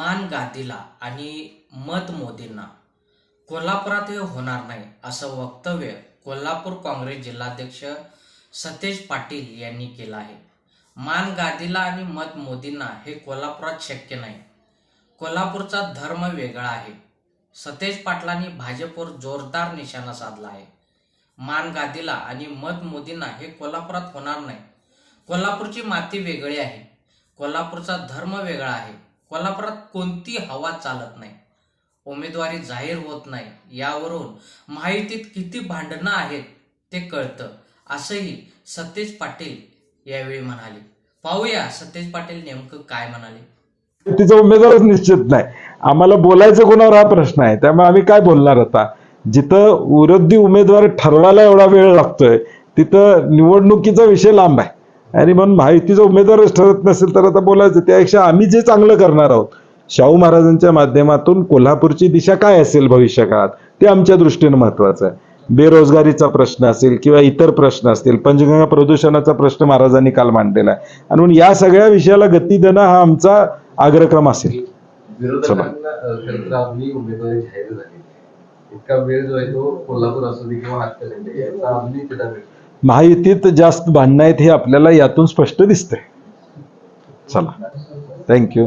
मान गादीला आणि मत मोदींना. कोल्हापुरात हे होणार नाही असं वक्तव्य कोल्हापूर काँग्रेस जिल्हाध्यक्ष सतेज पाटील यांनी केलं आहे. मान गादीला आणि मत मोदींना हे कोल्हापुरात शक्य नाही. कोल्हापूरचा धर्म वेगळा आहे. सतेज पाटलांनी भाजपवर जोरदार निशाणा साधला आहे. मान गादीला आणि मत मोदींना हे कोल्हापुरात होणार नाही. कोल्हापूरची माती वेगळी आहे. कोल्हापूरचा धर्म वेगळा आहे. कोल्हापुरात कोणती हवा चालत नाही उमेदवारी जाहीर होत नाही यावरून माहितीत किती भांडणं आहेत ते कळतं असंही सतेज पाटील यावेळी म्हणाले. पाहूया सतेज पाटील नेमकं काय म्हणाले. तिचा उमेदवारच निश्चित नाही. आम्हाला बोलायचं कोणावर हा प्रश्न आहे त्यामुळे आम्ही काय बोलणार आता? जिथं विरोधी उमेदवार ठरवायला एवढा वेळ लागतोय तिथं निवडणुकीचा विषय लांब आहे. आणि म्हणून माहितीचा उमेदवारच ठरत नसेल तर आता बोलायचं त्यापेक्षा आम्ही जे चांगलं करणार आहोत शाहू महाराजांच्या माध्यमातून कोल्हापूरची दिशा काय असेल भविष्यकाळात ते आमच्या दृष्टीनं महत्वाचं आहे. बेरोजगारीचा प्रश्न असेल किंवा इतर प्रश्न असतील पंचगंगा प्रदूषणाचा प्रश्न महाराजांनी काल मांडलेला आहे. आणि म्हणून या सगळ्या विषयाला गती देणं हा आमचा आग्रक्रम असेल. इतका वेळ जो आहे तो कोल्हापूर असू दे किंवा महायुतीत जास्त भांडणं आहेत हे आपल्याला यातून स्पष्ट दिसतंय. चला. थँक्यू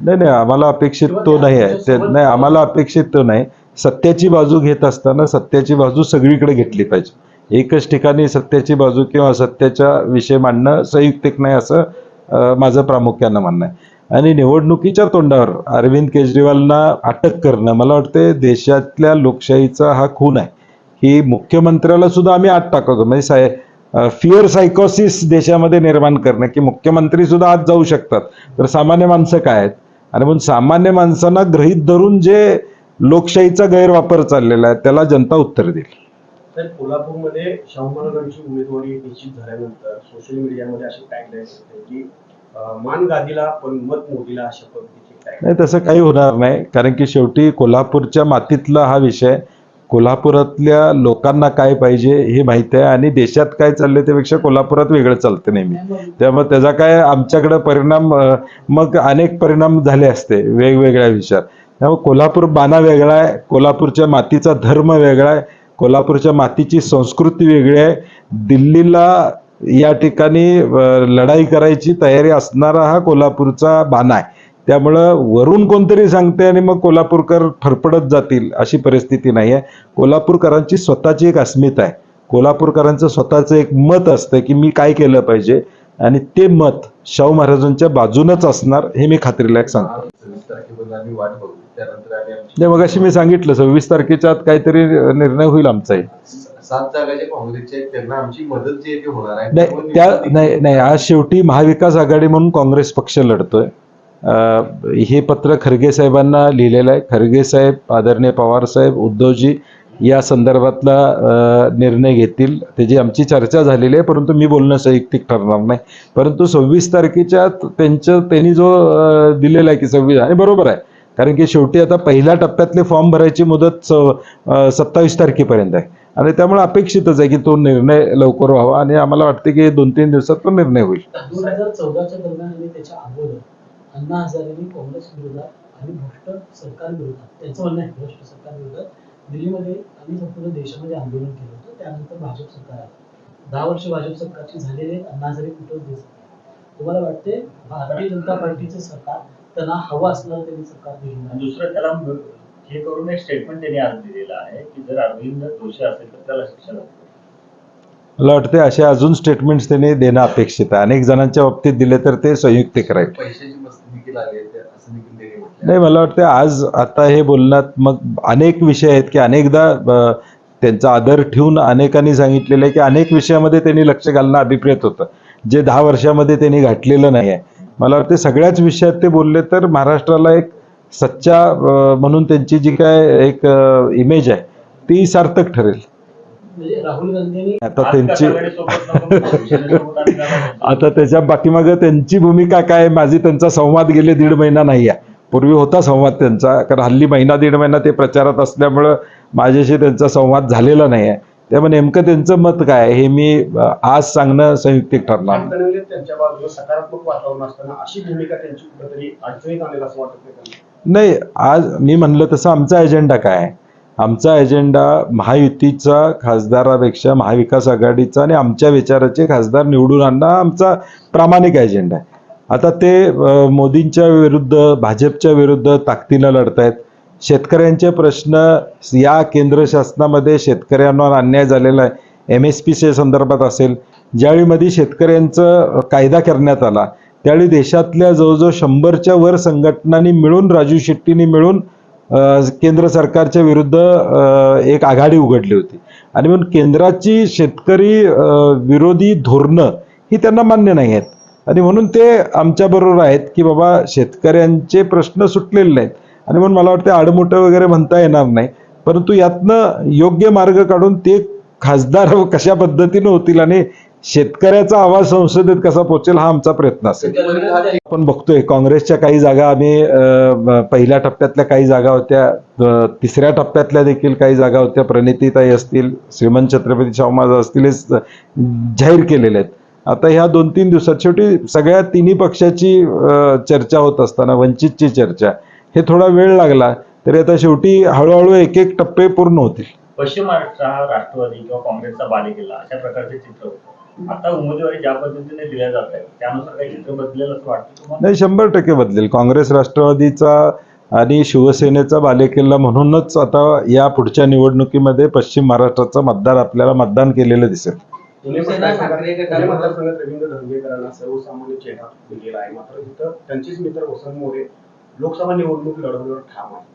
नाही नाही आम्हाला अपेक्षित तो नाही आहे. ते नाही आम्हाला अपेक्षित तो नाही. सत्याची बाजू घेत असताना सत्याची बाजू सगळीकडे घेतली पाहिजे. एकच ठिकाणी सत्याची बाजू किंवा सत्याच्या विषय मांडणं संयुक्तिक नाही असं माझं प्रामुख्यानं म्हणणं आहे. आणि निवडणुकीच्या तोंडावर. अरविंद केजरीवालना अटक करणं. मला वाटते देशातल्या लोकशाहीचा हा खून आहे. की मुख्यमंत्र्याला सुद्धा आम्ही आत टाकतो. म्हणजे साय फिअर सायकोसिस देशामध्ये निर्माण करणं. की मुख्यमंत्री सुद्धा आत जाऊ शकतात. तर सामान्य माणसं काय आहेत? आणि म्हणून सामान्य माणसांना गृहीत धरून जे लोकशाहीचा गैरवापर चाललेला आहे त्याला जनता उत्तर देईल. तर कोल्हापूरमध्ये शाहू महाराजांची उमेदवारी निश्चित झाल्यानंतर सोशल मीडियामध्ये अशी टॅगलाईन होते की मान गादीला पण मत मोदीला अशा पद्धतीची नाही तसं काही होणार नाही. कारण की शेवटी कोल्हापूरच्या मातीतला हा विषय कोल्हापुरातल्या लोकांना काय पाहिजे हे माहिती आहे आणि देशात काय चाललंय त्यापेक्षा कोल्हापुरात वेगळं चालतं नेहमी. त्यामुळे त्याचा काय आमच्याकडे परिणाम मग अनेक परिणाम झाले असते वेगवेगळ्या विषयात. त्यामुळे कोल्हापूर बाणा वेगळा आहे कोल्हापूरच्या मातीचा धर्म वेगळा आहे कोल्हापूरच्या मातीची संस्कृती वेगळी आहे. दिल्लीला या ठिकाणी लढाई करायची तयारी असणारा हा कोल्हापूरचा बाणा आहे. त्यामुळं वरून कोणतरी सांगते आणि मग कोल्हापूरकर फरफडत जातील अशी परिस्थिती नाही आहे कोल्हापूरकरांची स्वतःची एक अस्मिता आहे. कोल्हापूरकरांचं स्वतःचं एक मत असतं की मी काय केलं पाहिजे आणि ते मत शाहू महाराजांच्या बाजूनच असणार हे मी खात्रीलायक सांगतो. मग अशी मी सांगितलं सव्वीस तारखेच्या आत काहीतरी निर्णय होईल आमचाही. सात जागा जे काँग्रेसचे आहेत त्यांना आमची मदत जी आहे ती होणार आहे. नाही त्या नाही नाही आज शेवटी महाविकास आघाडी म्हणून काँग्रेस पक्ष लढतोय. हे पत्र खरगे साहेबांना लिहिलेलं आहे. खरगे साहेब आदरणीय पवार साहेब उद्धवजी या संदर्भातला निर्णय घेतील. त्याची आमची चर्चा झालेली आहे परंतु मी बोलणं संयुक्तिक ठरणार नाही. परंतु सव्वीस तारखेच्या त्यांचं त्यांनी जो दिलेला आहे की सव्वीस आणि बरोबर आहे. कारण की शेवटी आता पहिल्या टप्प्यातले फॉर्म भरायची मुदत सत्तावीस तारखेपर्यंत आहे. आणि त्यामुळे अपेक्षितच आहे की तो निर्णय लवकर व्हावा आणि आम्हाला वाटते की दोन तीन दिवसात तो निर्णय होईल. दोन हजार चौदाच्या दरम्यान आणि त्याच्या अगोदर अण्णा हजारेंनी काँग्रेस विरोधात आणि भ्रष्ट सरकार विरोधात त्यांचं म्हणणं आहे भ्रष्ट सरकार विरोधात दिल्लीमध्ये आणि संपूर्ण देशामध्ये आंदोलन केलं होतं. त्यानंतर भाजप सरकार आलं. दहा वर्ष भाजप सरकारची झालेले अण्णा हजारे कुठंच दिसत. तुम्हाला वाटते भारतीय जनता पार्टीचं सरकार त्यांना हवं असणार त्यांनी सरकार दिलं दुसरं त्याला हे करून एक स्टेटमेंट त्यांनी आज दिलेलं आहे की जर अरविंद दोषी असेल तर त्याला शिक्षा लागते. मला वाटते असे अजून स्टेटमेंट्स त्यांनी देणं अपेक्षित आहे. अनेक जणांच्या बाबतीत दिले तर ते संयुक्तिक राहील. नाही मला वाटतं आज आता हे बोलण्यात मग अनेक विषय आहेत की अनेकदा त्यांचा आदर ठेवून अनेकांनी सांगितलेलं आहे की अनेक विषयामध्ये त्यांनी लक्ष घालणं अभिप्रेत होतं. जे दहा वर्षामध्ये त्यांनी घातलेलं नाही आहे. मला वाटतं सगळ्याच विषयात ते बोलले तर महाराष्ट्राला एक सच्चा म्हणून त्यांची जी काय एक इमेज आहे ती सार्थक ठरेल. म्हणजे आता त्यांची. आता त्याच्या पाठीमागं त्यांची भूमिका काय माझी त्यांचा संवाद गेले दीड महिना नाही आहे. पूर्वी होता संवाद त्यांचा कारण हल्ली महिना दीड महिना ते प्रचारात असल्यामुळं माझ्याशी त्यांचा संवाद झालेला नाही आहे. त्यामुळे नेमकं त्यांचं मत काय हे मी आज सांगणं संयुक्तिक ठरणार त्यांच्या बाजूला सकारात्मक वातावरण असताना अशी भूमिका त्यांची कुठेतरी अडचणीत आणेल असं वाटत नाही नाही आज मी म्हणलं तसं आमचा एजेंडा काय आहे? आमचा एजेंडा महायुतीचा खासदारापेक्षा महाविकास आघाडीचा आणि आमच्या विचाराचे खासदार निवडून आणणं आमचा प्रामाणिक एजेंडा आहे. आता ते मोदींच्या विरुद्ध भाजपच्या विरुद्ध ताकदीनं लढतायत. शेतकऱ्यांचे प्रश्न या केंद्र शासनामध्ये शेतकऱ्यांवर अन्याय झालेला आहे. एम एस पीच्या संदर्भात असेल. ज्यावेळीमध्ये शेतकऱ्यांचं कायदा करण्यात आला त्यावेळी देशातल्या जवळजवळ शंभरच्या वर संघटनांनी मिळून राजू शेट्टींनी मिळून केंद्र सरकारच्या विरुद्ध एक आघाडी उघडली होती. आणि म्हणून केंद्राची शेतकरी विरोधी धोरणं ही त्यांना मान्य नाही आहेत. आणि म्हणून ते आमच्याबरोबर आहेत की बाबा शेतकऱ्यांचे प्रश्न सुटलेले नाहीत. आणि म्हणून मला वाटतं आडमुठं वगैरे म्हणता येणार नाही. परंतु यातनं योग्य मार्ग काढून ते खासदार कशा पद्धतीनं होतील आणि शेतकऱ्याचा आवाज संसदेत कसा पोहोचेल हा आमचा प्रयत्न असेल. आपण बघतोय काँग्रेसच्या काही जागा आम्ही पहिल्या टप्प्यातल्या काही जागा होत्या तिसऱ्या टप्प्यातल्या देखील काही जागा होत्या. प्रणितीताई असतील श्रीमंत छत्रपती शाहू महाराज असतील हे जाहीर केलेले आहेत. आता ह्या दोन तीन दिवसात शेवटी सगळ्या तिन्ही पक्षाची चर्चा होत असताना वंचितची चर्चा हे थोडा वेळ लागला तरी आता शेवटी हळूहळू एक एक टप्पे पूर्ण होतील. पश्चिम महाराष्ट्र हा राष्ट्रवादी किंवा काँग्रेसचा बालेकिल्ला अशा प्रकारचे चित्र होतं. आता उमेदवारी ज्या पद्धतीने दिल्या जात आहे त्यानुसार काही चित्र बदलेल असं वाटतं तुम्हाला? नाही शंभर टक्के बदलेल. काँग्रेस राष्ट्रवादीचा आणि शिवसेनेचा बालेकिल्ला म्हणूनच आता या पुढच्या निवडणुकीमध्ये पश्चिम महाराष्ट्राचा मतदार आपल्याला मतदान केलेलं दिसेल. लोकसभा निवडणूक लढवण्यावर ठाम आहे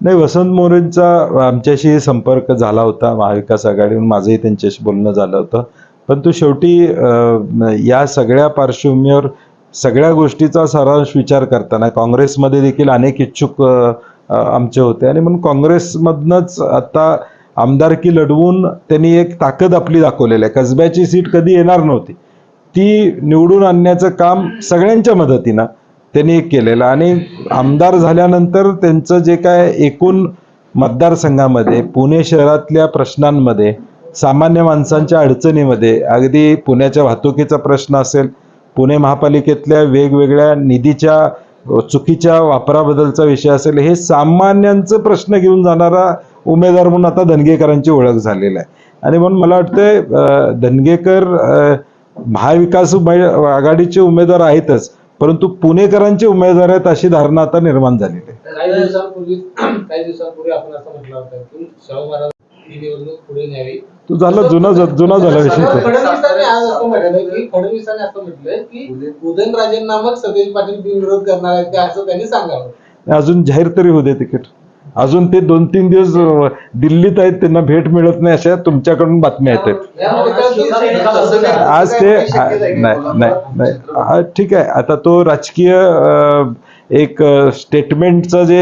नाही वसंत मोरेंचा आमच्याशी संपर्क झाला होता महाविकास आघाडीहून माझंही त्यांच्याशी बोलणं झालं होतं. परंतु शेवटी या सगळ्या पार्श्वभूमीवर सगळ्या गोष्टीचा सारांश विचार करताना काँग्रेसमध्ये देखील अनेक इच्छुक आमचे होते. आणि म्हणून काँग्रेसमधनंच आता आमदारकी लढवून त्यांनी एक ताकद आपली दाखवलेली आहे. कसब्याची सीट कधी येणार नव्हती. ती निवडून आणण्याचं काम सगळ्यांच्या मदतीनं त्यांनी एक केलेलं. आणि आमदार झाल्यानंतर त्यांचं जे काय एकूण मतदारसंघामध्ये पुणे शहरातल्या प्रश्नांमध्ये सामान्य माणसांच्या अडचणीमध्ये अगदी पुण्याच्या वाहतुकीचा प्रश्न असेल पुणे महापालिकेतल्या वेगवेगळ्या निधीच्या चुकीच्या वापराबद्दलचा विषय असेल हे सामान्यांचं प्रश्न घेऊन जाणारा उमेदवार म्हणून आता धनगेकरांची ओळख झालेला आहे. आणि म्हणून मला वाटतंय धनगेकर महाविकास आघाडीचे उमेदवार आहेतच परंतु पुणेकरांचे उमेदवार आहेत अशी धारणा आता निर्माण झालेली आहे. काही दिवसांपूर्वी काही दिवसांपूर्वी आपण असं म्हटलं होतं की शाहू महाराज ही निवडणूक पुढे न्यावी. तो झाला जुना जुना झाला विषय. तो. फडणवीसांनी आज असं म्हटलं की फडणवीसांनी असं म्हटलंय की उदयनराजेंना मग सतेज पाटील बिनविरोध करणार आहेत का असं त्यांनी सांगावं. अजून जाहीर तरी होऊ दे तिकीट. अजून ते दोन तीन दिवस अ, दिल्लीत आहेत त्यांना भेट मिळत नाही अशा तुमच्याकडून बातम्या येत आहेत. यामध्ये कळतं की- आज ते नाही नाही ठीक आहे. आता तो राजकीय अ, एक स्टेटमेंटचं जे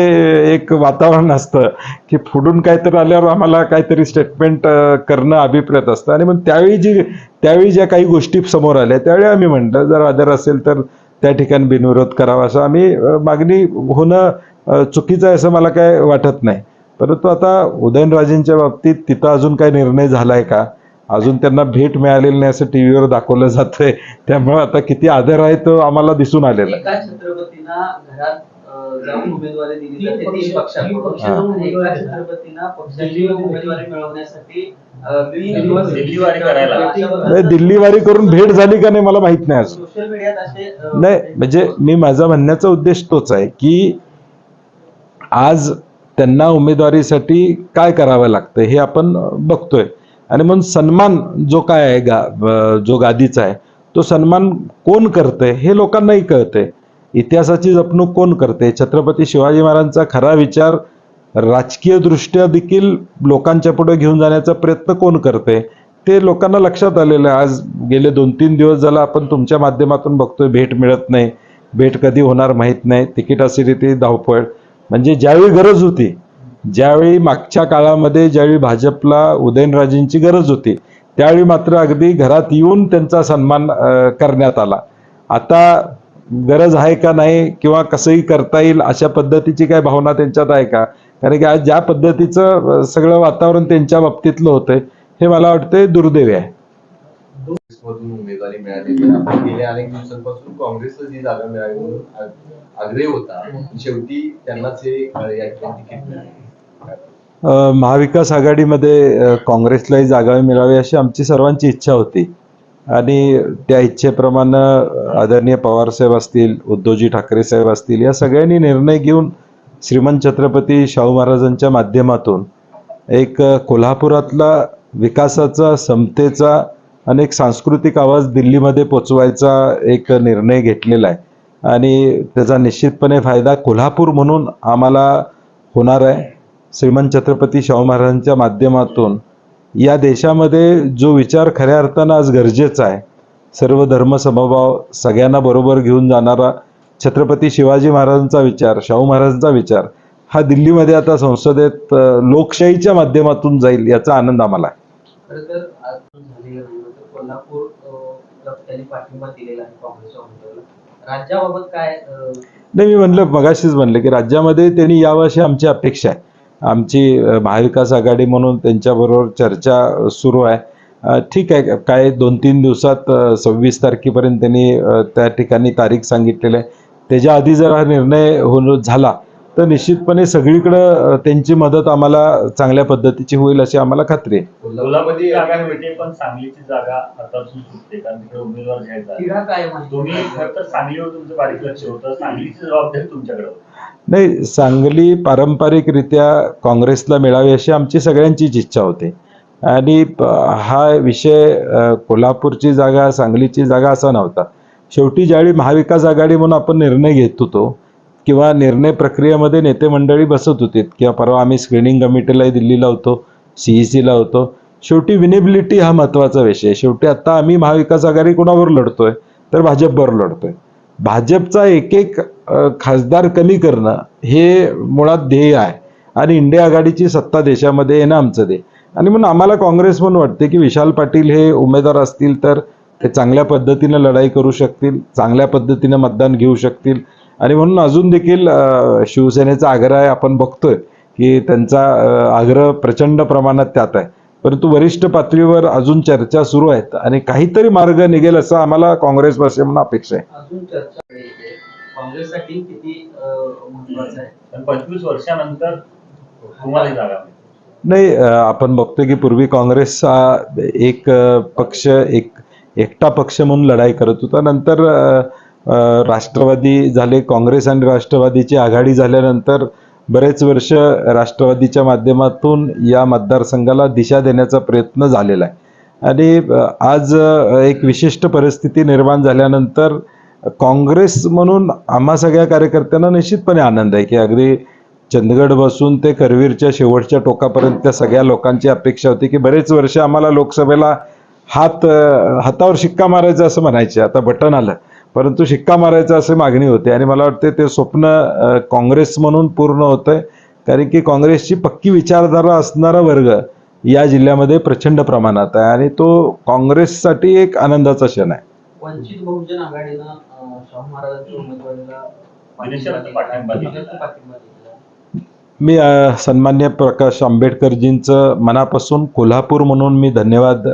एक वातावरण असतं की पुढून काहीतरी आल्यावर आम्हाला काहीतरी स्टेटमेंट करणं अभिप्रेत असतं. आणि मग त्यावेळी जी त्यावेळी ज्या काही गोष्टी समोर आल्या त्यावेळी आम्ही म्हणलं जर आदर असेल तर त्या ठिकाणी बिनविरोध करावा. असं आम्ही मागणी होणं चुकीचं आहे असं मला काय वाटत नाही. परंतु आता उदयनराजेंच्या बाबतीत तिथं अजून काही निर्णय झालाय का? अजून त्यांना भेट मिळालेली नाही असं टीव्हीवर दाखवलं जातंय. त्यामुळे आता किती आदर आहे तो आम्हाला दिसून आलेला आहे. छत्रपतींना घरात जाऊन उमेदवारी दिली जाते तीन पक्ष- तीन पक्षाकडून पक्ष. आणि एका उमेदवार छत्रपतींना पक्षाची दिल्लीमध्ये उमेदवारी मिळवण्यासाठी. नाही, दिल्लीवारी करून भेट झाली का नाही मला माहीत नाही सोशल मीडियात असे नाही म्हणजे मी माझा म्हणण्याचा उद्देश तोच आहे की आज त्यांना उमेदवारीसाठी काय करावं लागतं हे आपण बघतोय. आणि म्हणून सन्मान जो काय आहे गा जो गादीचा आहे तो सन्मान कोण करतंय हे लोकांनाही कळतंय. इतिहासाची जपणूक कोण करते? छत्रपती शिवाजी महाराजांचा खरा विचार राजकीय दृष्ट्या देखील लोकांच्या पुढे घेऊन जाण्याचा प्रयत्न कोण करते? ते लोकांना लक्षात आलेलं आहे. आज गेले दोन तीन दिवस झाला आपण तुमच्या माध्यमातून बघतोय भेट मिळत नाही. भेट कधी होणार माहीत नाही. तिकीट ती धावपळ. म्हणजे ज्यावेळी गरज होती ज्यावेळी मागच्या काळामध्ये ज्यावेळी भाजपला उदयनराजेंची गरज होती त्यावेळी मात्र अगदी घरात येऊन त्यांचा सन्मान करण्यात आला. आता गरज आहे का नाही किंवा कसंही करता येईल अशा पद्धतीची काय भावना त्यांच्यात आहे का? कारण की आज ज्या पद्धतीचं सगळं वातावरण त्यांच्या बाबतीतलं होतंय हे मला वाटते दुर्दैवी आहे. काँग्रेसमधून उमेदवारी मिळालेली आहे. आपण गेल्या अनेक दिवसांपासून काँग्रेसला जी जागा मिळावी म्हणून आ- आग्रह होता. शेवटी त्यांनाच हे अ, या ठिकाणी तिकीट मिळाले. अ, महाविकास आघाडीमध्ये काँग्रेसलाही जागा मिळावी अशी आमची सर्वांची इच्छा होती. आणि त्या इच्छेप्रमाणे आदरणीय पवारसाहेब असतील उद्धवजी ठाकरे साहेब असतील या सगळ्यांनी निर्णय घेऊन श्रीमंत छत्रपती शाहू महाराजांच्या माध्यमातून एक कोल्हापुरातला विकासाचा समतेचा आणि एक सांस्कृतिक आवाज दिल्लीमध्ये पोचवायचा एक निर्णय घेतलेला आहे. आणि त्याचा निश्चितपणे फायदा कोल्हापूर म्हणून आम्हाला होणार आहे. श्रीमंत छत्रपती शाहू महाराजांच्या माध्यमातून या देशामध्ये जो विचार खऱ्या अर्थानं आज गरजेचा आहे सर्व धर्मसमभाव सगळ्यांना बरोबर घेऊन जाणारा छत्रपती शिवाजी महाराजांचा विचार शाहू महाराजांचा विचार हा दिल्लीमध्ये आता संसदेत लोकशाहीच्या माध्यमातून जाईल याचा आनंद आम्हाला आहे. नाही मी म्हणलं मगाशीच म्हणलं की राज्यामध्ये त्यांनी यावं अशी आमची अपेक्षा आहे. आमची महाविकास आघाडी म्हणून त्यांच्याबरोबर चर्चा सुरू आहे. ठीक आहे. काय दोन तीन दिवसात सव्वीस तारखेपर्यंत त्यांनी त्या ठिकाणी तारीख सांगितलेली आहे. त्याच्या आधी जर हा निर्णय होऊन झाला तर निश्चितपणे सगळीकडं त्यांची मदत आम्हाला चांगल्या पद्धतीची होईल अशी आम्हाला खात्री आहे. कोल्हापूरची जागा मिळते पण सांगलीची जागा हातातून सुटते कारण तिकडे उमेदवार कायम आहे तुम्ही खरं तर सांगलीवर तुमचं बारीक लक्ष होतं सांगलीची जबाबदारी तुमच्याकडे होती. नाही सांगली पारंपरिकरित्या काँग्रेसला मिळावी अशी आमची सगळ्यांचीच इच्छा होती. आणि हा विषय कोल्हापूरची जागा सांगलीची जागा असा नव्हता. शेवटी ज्यावेळी महाविकास आघाडी म्हणून आपण निर्णय घेत होतो किंवा निर्णय प्रक्रियेमध्ये नेते मंडळी बसत होती. किंवा परवा आम्ही स्क्रीनिंग कमिटीलाही दिल्लीला होतो सी ई सीला होतो. शेवटी विनेबिलिटी हा महत्त्वाचा विषय आहे. शेवटी आता आम्ही महाविकास आघाडी कोणावर लढतोय? तर भाजपवर लढतोय. भाजपचा एक एक खासदार कमी करणं हे मुळात ध्येय आहे. आणि इंडिया आघाडीची सत्ता देशामध्ये येणं आमचं ध्येय. आणि म्हणून आम्हाला काँग्रेस म्हणून वाटते की विशाल पाटील हे उमेदवार असतील तर ते चांगल्या पद्धतीनं लढाई करू शकतील चांगल्या पद्धतीनं मतदान घेऊ शकतील. आणि म्हणून अजून देखील शिवसेनेचा आग्रह आहे आपण बघतोय की त्यांचा आग्रह प्रचंड प्रमाणात त्यात आहे. परंतु वरिष्ठ पातळीवर अजून चर्चा सुरू आहेत आणि काहीतरी मार्ग निघेल असं आम्हाला काँग्रेस म्हणून अपेक्षा आहे. अजून चर्चा येते काँग्रेससाठी किती आहे? पंचवीस वर्षानंतर नाही आपण बघतोय की पूर्वी काँग्रेस हा एक पक्ष एक एकटा पक्ष म्हणून लढाई करत होता. नंतर राष्ट्रवादी झाले काँग्रेस आणि राष्ट्रवादीची आघाडी झाल्यानंतर बरेच वर्ष राष्ट्रवादीच्या माध्यमातून या मतदारसंघाला दिशा देण्याचा प्रयत्न झालेला आहे. आणि आज एक विशिष्ट परिस्थिती निर्माण झाल्यानंतर काँग्रेस म्हणून आम्हा सगळ्या कार्यकर्त्यांना निश्चितपणे आनंद आहे की अगदी चंदगड बसून ते करवीरच्या शेवटच्या टोकापर्यंत त्या सगळ्या लोकांची अपेक्षा होती की बरेच वर्ष आम्हाला लोकसभेला हात हातावर शिक्का मारायचा असं म्हणायचे. आता बटन आलं. परंतु शिक्का मारायचं असे मागणी होती आणि मला वाटते ते स्वप्न काँग्रेस म्हणून पूर्ण होतंय. कारण की काँग्रेसची पक्की विचारधारा असणारा वर्ग या जिल्ह्यामध्ये प्रचंड प्रमाणात आहे आणि तो काँग्रेससाठी एक आनंदाचा क्षण आहे. वंचित बहुजन आघाडीनं शाहू महाराजांच्या उमेदवारीला. मी सन्मान्य प्रकाश आंबेडकरजींचं मनापासून कोल्हापूर म्हणून मी धन्यवाद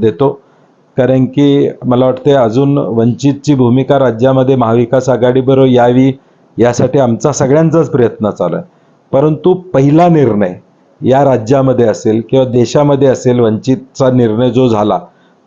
देतो. कारण की मला वाटते अजून वंचितची भूमिका राज्यामध्ये महाविकास आघाडीबरोबर यावी यासाठी आमचा सगळ्यांचाच प्रयत्न चालू आहे. परंतु पहिला निर्णय या राज्यामध्ये असेल किंवा देशामध्ये असेल वंचितचा निर्णय जो झाला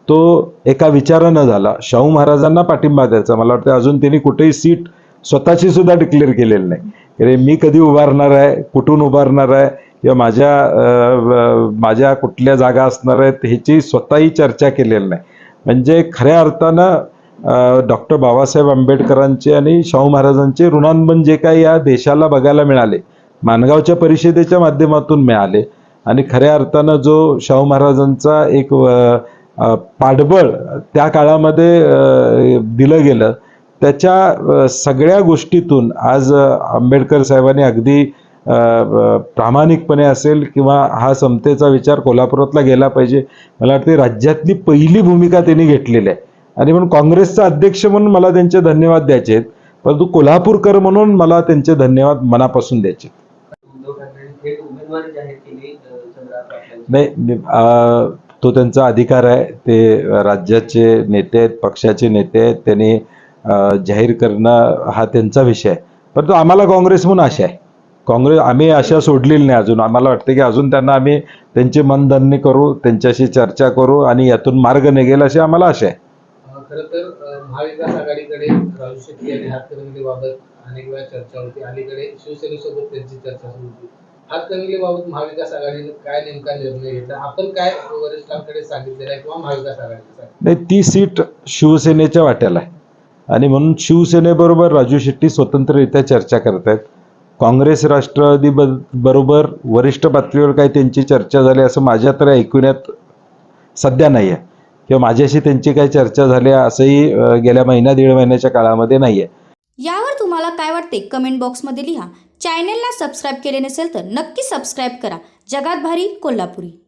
तो एका विचारानं झाला. शाहू महाराजांना पाठिंबा द्यायचा. मला वाटतं अजून त्यांनी कुठेही सीट स्वतःची सुद्धा डिक्लेअर केलेली नाही. अरे मी कधी उभारणार आहे? कुठून उभारणार आहे? किंवा माझ्या माझ्या कुठल्या जागा असणार आहेत? ह्याची स्वतःही चर्चा केलेली नाही. म्हणजे खऱ्या अर्थानं डॉक्टर बाबासाहेब आंबेडकरांचे आणि शाहू महाराजांचे ऋणांबन जे काही या देशाला बघायला मिळाले माणगावच्या परिषदेच्या माध्यमातून मिळाले आणि खऱ्या अर्थानं जो शाहू महाराजांचा एक पाठबळ त्या काळामध्ये दिलं गेलं त्याच्या सगळ्या गोष्टीतून आज आंबेडकर साहेबांनी अगदी प्रामाणिकपणे असेल किंवा हा समतेचा विचार कोल्हापुरातला गेला पाहिजे. मला वाटते राज्यातली पहिली भूमिका त्यांनी घेतलेली आहे. आणि म्हणून काँग्रेसचा अध्यक्ष म्हणून मला त्यांचे धन्यवाद द्यायचे आहेत. परंतु कोल्हापूरकर म्हणून मला त्यांचे धन्यवाद मनापासून द्यायचे नाही तो त्यांचा अधिकार आहे. ते राज्याचे नेते आहेत पक्षाचे नेते आहेत. त्यांनी जाहीर करणं हा त्यांचा विषय आहे. परंतु आम्हाला काँग्रेस म्हणून आशा आहे. काँग्रेस आम्ही आशा सोडलेली नाही अजून. आम्हाला वाटतं की अजून त्यांना आम्ही त्यांची मनधरणी करू त्यांच्याशी चर्चा करू आणि यातून मार्ग निघेल अशी आम्हाला आशा आहे. अं, खरं तर अं, महाविकास आघाडीकडे राजू शेट्टी आणि हातकणंगलेबाबत अनेक वेळा चर्चा होती. अलीकडे शिवसेनेसोबत त्यांची चर्चा सुरू होती. हातकणंगलेबाबत महाविकास आघाडीने काय नेमका निर्णय घेतला? आपण काय वरिष्ठांकडे सांगितलेलं आहे किंवा महाविकास आघाडीने सांगितलं नाही ती सीट शिवसेनेच्या वाट्याला आहे. आणि म्हणून शिवसेनेबरोबर राजू शेट्टी स्वतंत्ररित्या चर्चा करत आहेत काँग्रेस राष्ट्रवादी ब- बरोबर वरिष्ठ पातळीवर काही त्यांची चर्चा झाली असं माझ्या तर ऐकण्यात सध्या नाही आहे किंवा माझ्याशी त्यांची काही चर्चा झाली असंही गेल्या महिन्या दीड महिन्याच्या काळामध्ये नाही आहे यावर तुम्हाला काय वाटते? कमेंट बॉक्समध्ये लिहा. चॅनेलला सबस्क्राईब केले नसेल तर नक्की सबस्क्राईब करा. जगात भारी कोल्हापुरी.